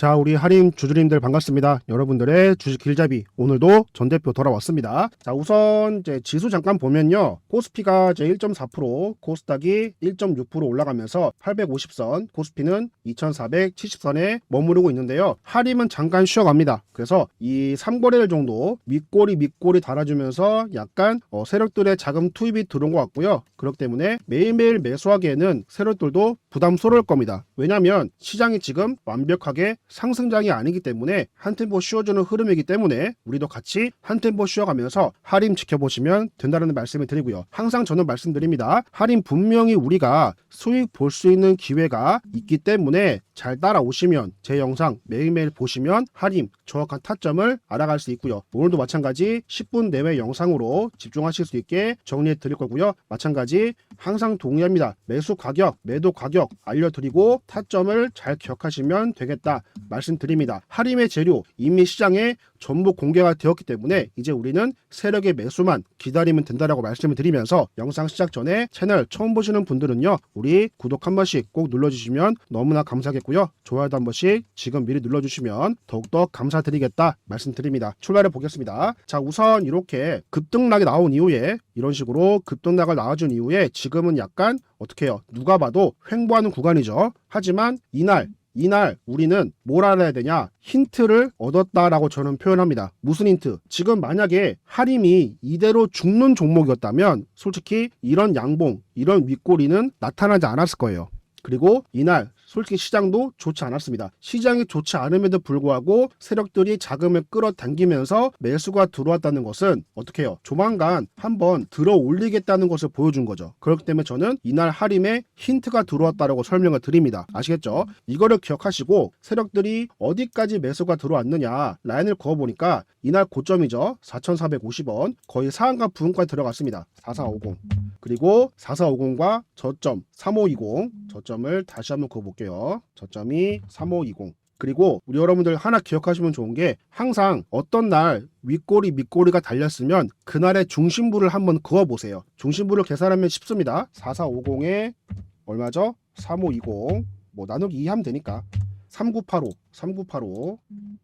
자, 우리 할인 주주님들 반갑습니다. 여러분들의 주식 길잡이 오늘도 전 대표 돌아왔습니다. 자, 우선 이제 지수 잠깐 보면요. 코스피가 이제 1.4%, 코스닥이 1.6% 올라가면서 850선, 코스피는 2470선에 머무르고 있는데요. 할인은 잠깐 쉬어갑니다. 그래서 이 3거래일 정도 밑꼬리 밑꼬리 달아주면서 약간 어, 세력들의 자금 투입이 들어온 것 같고요. 그렇기 때문에 매일매일 매수하기에는 세력들도 부담스러울 겁니다. 왜냐하면 시장이 지금 완벽하게 상승장이 아니기 때문에 한 템포 쉬어주는 흐름이기 때문에 우리도 같이 한 템포 쉬어가면서 할인 지켜보시면 된다는 말씀을 드리고요. 항상 저는 말씀드립니다. 할인 분명히 우리가 수익 볼 수 있는 기회가 있기 때문에 잘 따라오시면 제 영상 매일매일 보시면 할인 정확한 타점을 알아갈 수 있고요. 오늘도 마찬가지 10분 내외 영상으로 집중하실 수 있게 정리해 드릴 거고요. 마찬가지 항상 동의합니다. 매수 가격, 매도 가격 알려드리고 타점을 잘 기억하시면 되겠다 말씀드립니다. 할인의 재료 이미 시장에 전부 공개가 되었기 때문에 이제 우리는 세력의 매수만 기다리면 된다라고 말씀을 드리면서 영상 시작 전에 채널 처음 보시는 분들은요 우리 구독 한 번씩 꼭 눌러주시면 너무나 감사하겠고요 좋아요도 한 번씩 지금 미리 눌러주시면 더욱더 감사드리겠다 말씀드립니다 출발해 보겠습니다 자 우선 이렇게 급등락이 나온 이후에 이런 식으로 급등락을 나와준 이후에 지금은 약간 어떻게 해요 누가 봐도 횡보하는 구간이죠 하지만 이날 이날 우리는 뭘 알아야 되냐? 힌트를 얻었다라고 저는 표현합니다. 무슨 힌트? 지금 만약에 할인이 이대로 죽는 종목이었다면 솔직히 이런 양봉, 이런 윗꼬리는 나타나지 않았을 거예요. 그리고 이날 솔직히 시장도 좋지 않았습니다. 시장이 좋지 않음에도 불구하고 세력들이 자금을 끌어당기면서 매수가 들어왔다는 것은 어떻게 해요? 조만간 한번 들어 올리겠다는 것을 보여준 거죠. 그렇기 때문에 저는 이날 할인에 힌트가 들어왔다라고 설명을 드립니다. 아시겠죠? 이거를 기억하시고 세력들이 어디까지 매수가 들어왔느냐 라인을 그어보니까 이날 고점이죠. 4,450원 거의 상한가 부분까지 들어갔습니다. 4450 그리고 4450과 저점 3520 저점을 다시 한번 그어볼게요. 저점이 3520 그리고 우리 여러분들 하나 기억하시면 좋은 게 항상 어떤 날 윗꼬리 밑꼬리가 달렸으면 그날의 중심부를 한번 그어보세요. 중심부를 계산하면 쉽습니다. 4450에 얼마죠? 3520 뭐 나누기 2 하면 되니까 3985 3985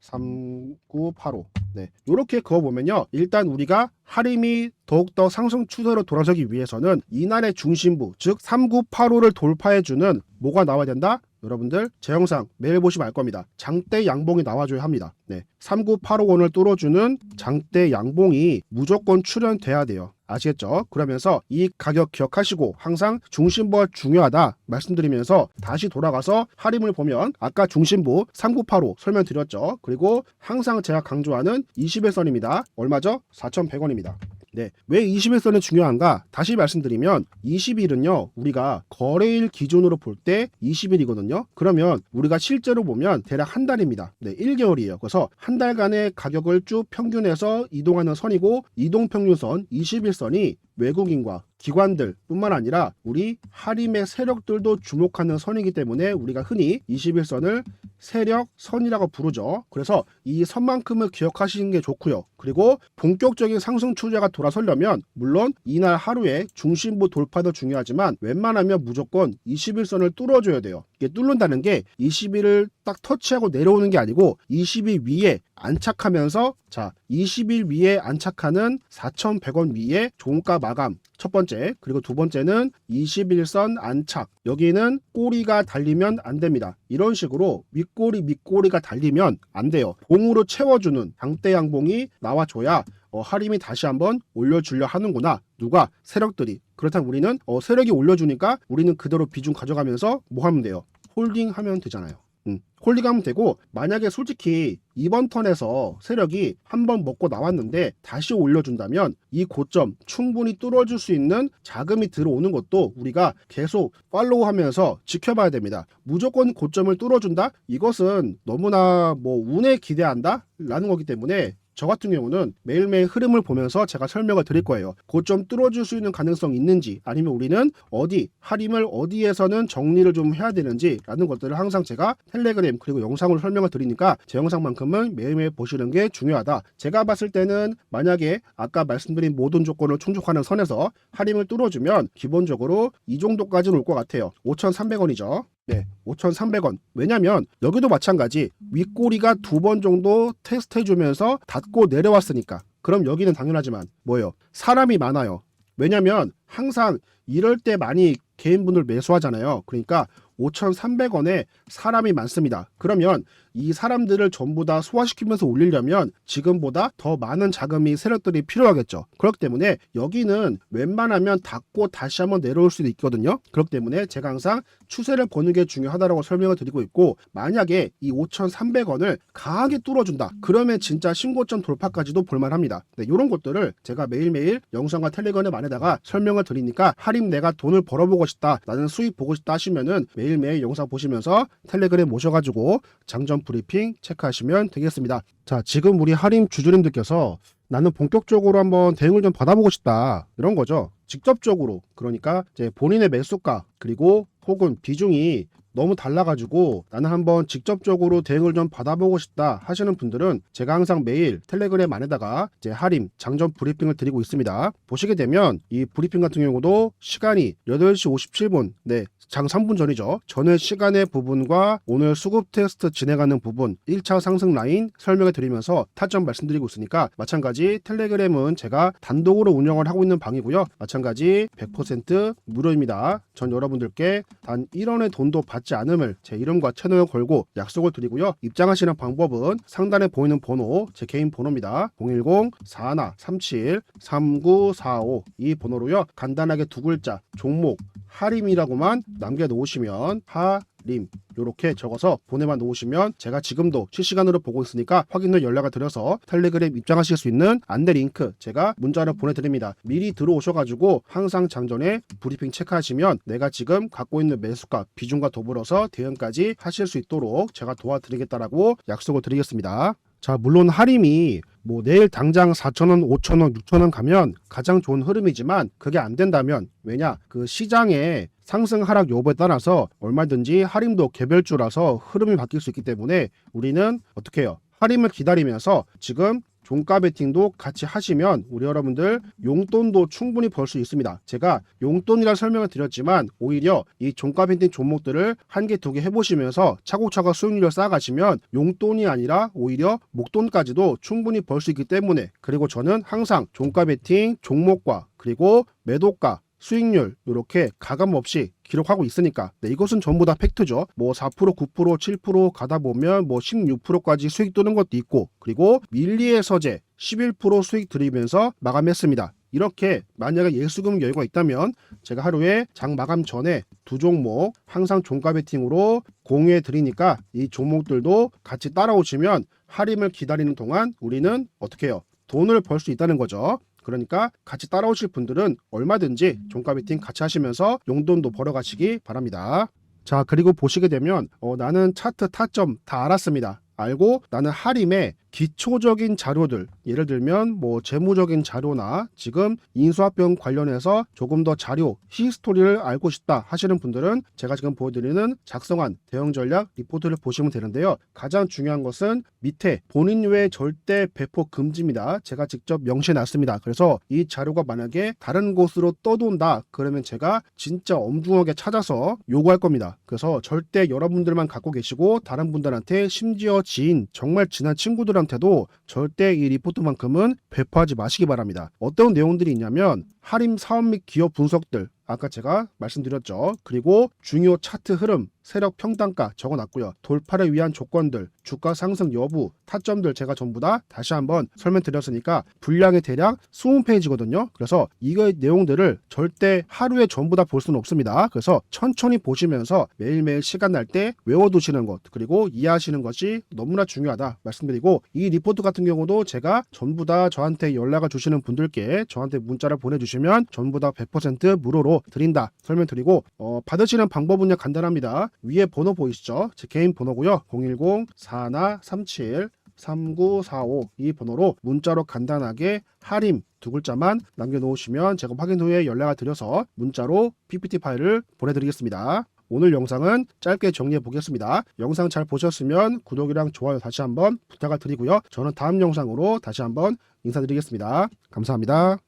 3985 네. 요렇게 그어 보면요. 일단 우리가 할인이 더욱더 상승 추세로 돌아서기 위해서는 이날의 중심부, 즉 3985를 돌파해 주는 뭐가 나와야 된다? 여러분들 제 영상 매일 보시면 알 겁니다. 장대 양봉이 나와줘야 합니다. 네. 39851을 뚫어주는 장대 양봉이 무조건 출현돼야 돼요. 아시겠죠? 그러면서 이 가격 기억하시고 항상 중심부가 중요하다 말씀드리면서 다시 돌아가서 할인을 보면 아까 중심부 3985 설명드렸죠. 그리고 항상 제가 강조하는 21선입니다. 얼마죠? 4,100원입니다. 네. 왜 21선이 중요한가? 다시 말씀드리면 20일은요, 우리가 거래일 기준으로 볼 때 20일이거든요. 그러면 우리가 실제로 보면 대략 한 달입니다. 네, 1개월이에요. 그래서 한 달간의 가격을 쭉 평균해서 이동하는 선이고, 이동 평균선 21선이 외국인과 기관들 뿐만 아니라 우리 하림의 세력들도 주목하는 선이기 때문에 우리가 흔히 21선을 세력 선이라고 부르죠. 그래서 이 선만큼을 기억하시는 게 좋고요. 그리고 본격적인 상승 추세가 돌아서려면 물론 이날 하루에 중심부 돌파도 중요하지만 웬만하면 무조건 21선을 뚫어줘야 돼요. 뚫는다는 게 20일을 딱 터치하고 내려오는 게 아니고 20일 위에 안착하면서 자 20일 위에 안착하는 4,100원 위에 종가 마감 첫 번째 그리고 두 번째는 21선 안착. 여기는 꼬리가 달리면 안 됩니다. 이런 식으로 윗꼬리 밑꼬리가 달리면 안 돼요. 봉으로 채워주는 장대 양봉이 나와줘야 어, 할인이 다시 한번 올려주려 하는구나. 누가? 세력들이. 그렇다면 우리는 어, 세력이 올려주니까 우리는 그대로 비중 가져가면서 뭐 하면 돼요 홀딩하면 되잖아요 음, 홀딩하면 되고 만약에 솔직히 이번 턴에서 세력이 한 번 먹고 나왔는데 다시 올려준다면 이 고점 충분히 뚫어줄 수 있는 자금이 들어오는 것도 우리가 계속 팔로우하면서 지켜봐야 됩니다. 무조건 고점을 뚫어준다? 이것은 너무나 뭐 운에 기대한다? 라는 거기 때문에 저 같은 경우는 매일매일 흐름을 보면서 제가 설명을 드릴 거예요. 고점 뚫어줄 수 있는 가능성이 있는지 아니면 우리는 어디 할인을 어디에서는 정리를 좀 해야 되는지 라는 것들을 항상 제가 텔레그램 그리고 영상으로 설명을 드리니까 제 영상만큼은 매일매일 보시는 게 중요하다. 제가 봤을 때는 만약에 아까 말씀드린 모든 조건을 충족하는 선에서 할인을 뚫어주면 기본적으로 이 정도까지는 올 것 같아요. 5,300원이죠. 네, 5,300원. 왜냐면 여기도 마찬가지 윗꼬리가 두 번 정도 테스트 해주면서 닫고 내려왔으니까. 그럼 여기는 당연하지만 뭐예요? 사람이 많아요. 왜냐면 항상 이럴 때 많이 개인분들 매수하잖아요. 그러니까 5,300원에 사람이 많습니다. 그러면 이 사람들을 전부 다 소화시키면서 올리려면 지금보다 더 많은 자금이 세력들이 필요하겠죠. 그렇기 때문에 여기는 웬만하면 닫고 다시 한번 내려올 수도 있거든요. 그렇기 때문에 제가 항상 추세를 보는 게 중요하다고 설명을 드리고 있고 만약에 이 5,300원을 강하게 뚫어준다. 그러면 진짜 신고점 돌파까지도 볼만합니다. 네, 이런 것들을 제가 매일매일 영상과 텔레그램 안에다가 설명을 드리니까 할인 내가 돈을 벌어보고 싶다. 나는 수익 보고 싶다 하시면은 매일매일 영상 보시면서 텔레그램 모셔가지고 장전 브리핑 체크하시면 되겠습니다. 자, 지금 우리 할인 주주님들께서 나는 본격적으로 한번 대응을 좀 받아보고 싶다. 이런 거죠. 직접적으로. 그러니까 이제 본인의 매수가 그리고 혹은 비중이 너무 달라가지고 나는 한번 직접적으로 대응을 좀 받아보고 싶다 하시는 분들은 제가 항상 매일 텔레그램 안에다가 이제 할인 장전 브리핑을 드리고 있습니다. 보시게 되면 이 브리핑 같은 경우도 시간이 8시 57분, 네, 장 3분 전이죠. 전의 시간의 부분과 오늘 수급 테스트 진행하는 부분 1차 상승 라인 설명해 드리면서 타점 말씀드리고 있으니까 마찬가지 텔레그램은 제가 단독으로 운영을 하고 있는 방이고요. 마찬가지 100% 무료입니다. 전 여러분들께 단 1원의 돈도 받지 않음을 제 이름과 채널을 걸고 약속을 드리고요. 입장하시는 방법은 상단에 보이는 번호 제 개인 번호입니다. 010-4137-3945 이 번호로요. 간단하게 두 글자 종목 하림이라고만 남겨놓으시면 하 림 이렇게 적어서 보내만 놓으시면 제가 지금도 실시간으로 보고 있으니까 확인 후 연락을 드려서 텔레그램 입장하실 수 있는 안내 링크 제가 문자로 보내드립니다. 미리 들어오셔가지고 항상 장전에 브리핑 체크하시면 내가 지금 갖고 있는 매수가 비중과 더불어서 대응까지 하실 수 있도록 제가 도와드리겠다라고 약속을 드리겠습니다. 자, 물론 할인이 뭐 내일 당장 4,000원, 5,000원, 6,000원 가면 가장 좋은 흐름이지만 그게 안 된다면 왜냐? 그 시장의 상승 하락 여부에 따라서 얼마든지 할인도 개별주라서 흐름이 바뀔 수 있기 때문에 우리는 어떻게 해요? 할인을 기다리면서 지금 종가 베팅도 같이 하시면 우리 여러분들 용돈도 충분히 벌 수 있습니다. 제가 용돈이라 설명을 드렸지만 오히려 이 종가 베팅 종목들을 한 개 두 개 해보시면서 차곡차곡 수익률을 쌓아가시면 용돈이 아니라 오히려 목돈까지도 충분히 벌 수 있기 때문에 그리고 저는 항상 종가 베팅 종목과 그리고 매도가 수익률 이렇게 가감 없이 기록하고 있으니까 네, 이것은 전부 다 팩트죠. 뭐 4%, 9%, 7% 가다 보면 뭐 16%까지 수익 뜨는 것도 있고 그리고 밀리의 서재 11% 수익 들이면서 마감했습니다. 이렇게 만약에 예수금 여유가 있다면 제가 하루에 장 마감 전에 두 종목 항상 종가 베팅으로 공유해 드리니까 이 종목들도 같이 따라오시면 할인을 기다리는 동안 우리는 어떻게 해요? 돈을 벌 수 있다는 거죠. 그러니까 같이 따라오실 분들은 얼마든지 종가 베팅 같이 하시면서 용돈도 벌어가시기 바랍니다. 자 그리고 보시게 되면 어, 나는 차트 타점 다 알았습니다. 알고 나는 하림의 기초적인 자료들 예를 들면 뭐 재무적인 자료나 지금 인수합병 관련해서 조금 더 자료 히스토리를 알고 싶다 하시는 분들은 제가 지금 보여드리는 작성한 대응 전략 리포트를 보시면 되는데요. 가장 중요한 것은 밑에 본인 외 절대 배포 금지입니다. 제가 직접 명시해 놨습니다. 그래서 이 자료가 만약에 다른 곳으로 떠돈다 그러면 제가 진짜 엄중하게 찾아서 요구할 겁니다. 그래서 절대 여러분들만 갖고 계시고 다른 분들한테 심지어 지인 정말 친한 친구들한테 한테도 절대 이 리포트만큼은 배포하지 마시기 바랍니다. 어떤 내용들이 있냐면 할인 사업 및 기업 분석들 아까 제가 말씀드렸죠. 그리고 중요 차트 흐름, 세력 평단가 적어놨고요. 돌파를 위한 조건들, 주가 상승 여부, 타점들 제가 전부 다 다시 한번 설명드렸으니까 분량이 대략 20페이지거든요. 그래서 이거 내용들을 절대 하루에 전부 다 볼 수는 없습니다. 그래서 천천히 보시면서 매일매일 시간 날 때 외워두시는 것 그리고 이해하시는 것이 너무나 중요하다 말씀드리고 이 리포트 같은 경우도 제가 전부 다 저한테 연락을 주시는 분들께 저한테 문자를 보내주시면 전부 다 100% 무료 로 드린다 설명드리고 어, 받으시는 방법은요 간단합니다. 위에 번호 보이시죠? 제 개인 번호고요. 010-4137 3945 이 번호로 문자로 간단하게 할인 두 글자만 남겨놓으시면 제가 확인 후에 연락을 드려서 문자로 PPT 파일을 보내드리겠습니다. 오늘 영상은 짧게 정리해 보겠습니다. 영상 잘 보셨으면 구독이랑 좋아요 다시 한번 부탁을 드리고요. 저는 다음 영상으로 다시 한번 인사드리겠습니다. 감사합니다.